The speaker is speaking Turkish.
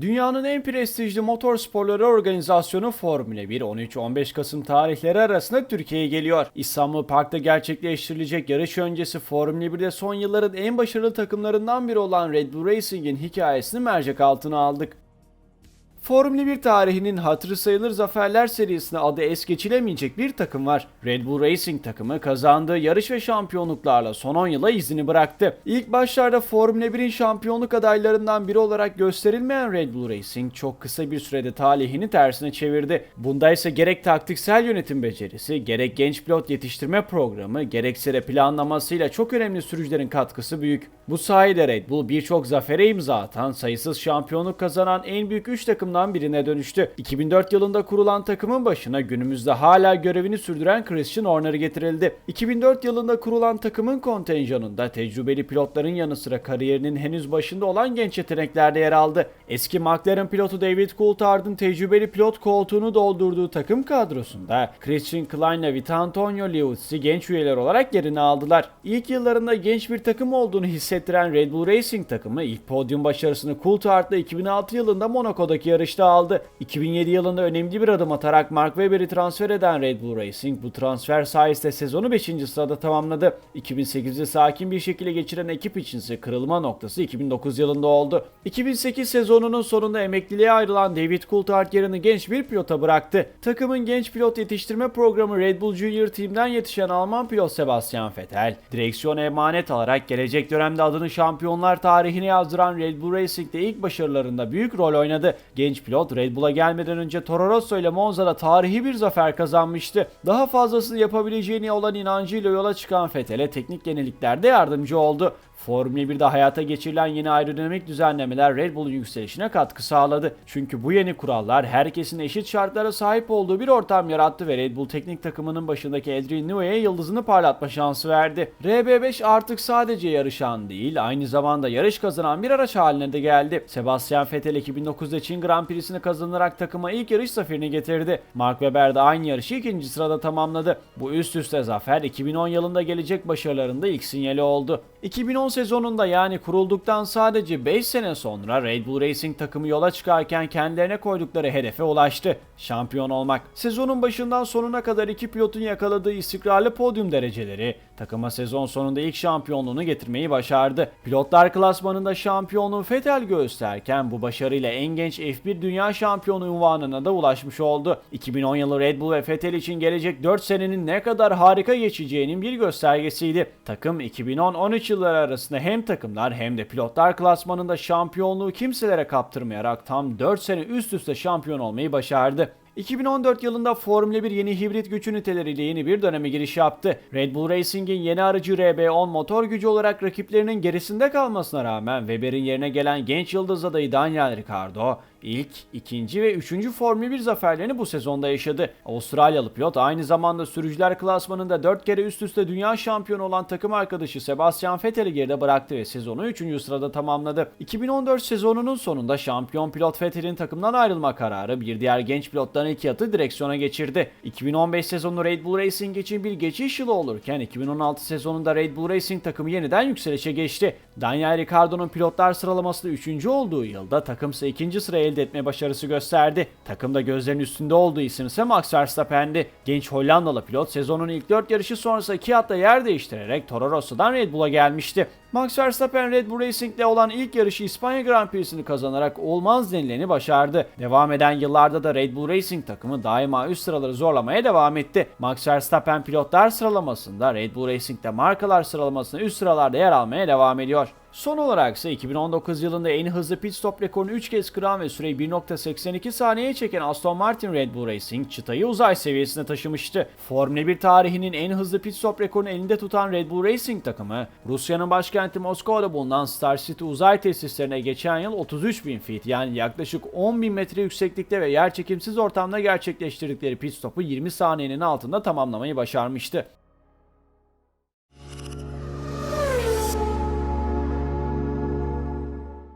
Dünyanın en prestijli motor sporları organizasyonu Formula 1 13-15 Kasım tarihleri arasında Türkiye'ye geliyor. İstanbul Park'ta gerçekleştirilecek yarış öncesi Formula 1'de son yılların en başarılı takımlarından biri olan Red Bull Racing'in hikayesini mercek altına aldık. Formula 1 tarihinin hatırı sayılır zaferler serisine adı es geçilemeyecek bir takım var. Red Bull Racing takımı kazandığı yarış ve şampiyonluklarla son 10 yıla izini bıraktı. İlk başlarda Formula 1'in şampiyonluk adaylarından biri olarak gösterilmeyen Red Bull Racing çok kısa bir sürede talihini tersine çevirdi. Bunda ise gerek taktiksel yönetim becerisi, gerek genç pilot yetiştirme programı, gerekse de planlamasıyla çok önemli sürücülerin katkısı büyük. Bu sayede Red Bull birçok zafere imza atan, sayısız şampiyonluk kazanan en büyük 3 takımdan birine dönüştü. 2004 yılında kurulan takımın başına günümüzde hala görevini sürdüren Christian Horner getirildi. 2004 yılında kurulan takımın kontenjanında tecrübeli pilotların yanı sıra kariyerinin henüz başında olan genç yetenekler de yer aldı. Eski McLaren pilotu David Coulthard'ın tecrübeli pilot koltuğunu doldurduğu takım kadrosunda Christian Klein ve Vito Antonio Liuzzi genç üyeler olarak yerini aldılar. İlk yıllarında genç bir takım olduğunu hissettiren Red Bull Racing takımı ilk podyum başarısını Coulthard'la 2006 yılında Monaco'daki yarışta aldı. 2007 yılında önemli bir adım atarak Mark Webber'i transfer eden Red Bull Racing bu transfer sayesinde sezonu 5. sırada tamamladı. 2008'i sakin bir şekilde geçiren ekip içinse kırılma noktası 2009 yılında oldu. 2008 sezonunun sonunda emekliliğe ayrılan David Coulthard yerini genç bir pilota bıraktı. Takımın genç pilot yetiştirme programı Red Bull Junior Team'den yetişen Alman pilot Sebastian Vettel, direksiyona emanet alarak gelecek dönemde adını şampiyonlar tarihine yazdıran Red Bull Racing'de ilk başarılarında büyük rol oynadı. Genç pilot Red Bull'a gelmeden önce Toro Rosso ile Monza'da tarihi bir zafer kazanmıştı. Daha fazlasını yapabileceğine olan inancıyla yola çıkan Vettel'e teknik yeniliklerde yardımcı oldu. Formula 1'de hayata geçirilen yeni aerodinamik düzenlemeler Red Bull'un yükselişine katkı sağladı. Çünkü bu yeni kurallar herkesin eşit şartlara sahip olduğu bir ortam yarattı ve Red Bull teknik takımının başındaki Adrian Newey'e yıldızını parlatma şansı verdi. RB5 artık sadece yarışan değil, aynı zamanda yarış kazanan bir araç haline de geldi. Sebastian Vettel 2009'da Çin Grand Prix'sini kazanarak takıma ilk yarış zaferini getirdi. Mark Webber de aynı yarışı ikinci sırada tamamladı. Bu üst üste zafer 2010 yılında gelecek başarılarında ilk sinyali oldu. 2010 sezonunda yani kurulduktan sadece 5 sene sonra Red Bull Racing takımı yola çıkarken kendilerine koydukları hedefe ulaştı. Şampiyon olmak. Sezonun başından sonuna kadar iki pilotun yakaladığı istikrarlı podyum dereceleri takıma sezon sonunda ilk şampiyonluğunu getirmeyi başardı. Pilotlar klasmanında şampiyonluğu Vettel gösterken bu başarıyla en genç F1 Dünya Şampiyonu unvanına da ulaşmış oldu. 2010 yılı Red Bull ve Vettel için gelecek 4 senenin ne kadar harika geçeceğinin bir göstergesiydi. Takım 2010-13 yılları arasında hem takımlar hem de pilotlar klasmanında şampiyonluğu kimselere kaptırmayarak tam 4 sene üst üste şampiyon olmayı başardı. 2014 yılında Formula 1 yeni hibrit güç üniteleriyle yeni bir döneme giriş yaptı. Red Bull Racing'in yeni aracı RB10 motor gücü olarak rakiplerinin gerisinde kalmasına rağmen Weber'in yerine gelen genç yıldız adayı Daniel Ricciardo ilk, ikinci ve üçüncü Formula 1 zaferlerini bu sezonda yaşadı. Avustralyalı pilot aynı zamanda sürücüler klasmanında 4 kere üst üste dünya şampiyonu olan takım arkadaşı Sebastian Vettel'i geride bıraktı ve sezonu 3. sırada tamamladı. 2014 sezonunun sonunda şampiyon pilot Vettel'in takımdan ayrılma kararı bir diğer genç pilottan ilk yatı direksiyona geçirdi. 2015 sezonu Red Bull Racing için bir geçiş yılı olurken 2016 sezonunda Red Bull Racing takımı yeniden yükselişe geçti. Daniel Ricciardo'nun pilotlar sıralamasında 3. olduğu yılda takımsa 2. sıraya elde etme başarısı gösterdi. Takımda gözlerin üstünde olduğu isim ise Max Verstappen'di. Genç Hollandalı pilot sezonun ilk 4 yarışı sonrası iki hatta yer değiştirerek Toro Rosso'dan Red Bull'a gelmişti. Max Verstappen Red Bull Racing'de olan ilk yarışı İspanya Grand Prix'sini kazanarak olmaz denileni başardı. Devam eden yıllarda da Red Bull Racing takımı daima üst sıraları zorlamaya devam etti. Max Verstappen pilotlar sıralamasında Red Bull Racing'de markalar sıralamasında üst sıralarda yer almaya devam ediyor. Son olarak ise 2019 yılında en hızlı pit stop rekorunu 3 kez kıran ve süreyi 1.82 saniyeye çeken Aston Martin Red Bull Racing çıtayı uzay seviyesine taşımıştı. Formula 1 tarihinin en hızlı pit stop rekorunu elinde tutan Red Bull Racing takımı, Rusya'nın başkenti Moskova'da bulunan Star City uzay tesislerine geçen yıl 33 bin feet yani yaklaşık 10 bin metre yükseklikte ve yerçekimsiz ortamda gerçekleştirdikleri pit stopu 20 saniyenin altında tamamlamayı başarmıştı.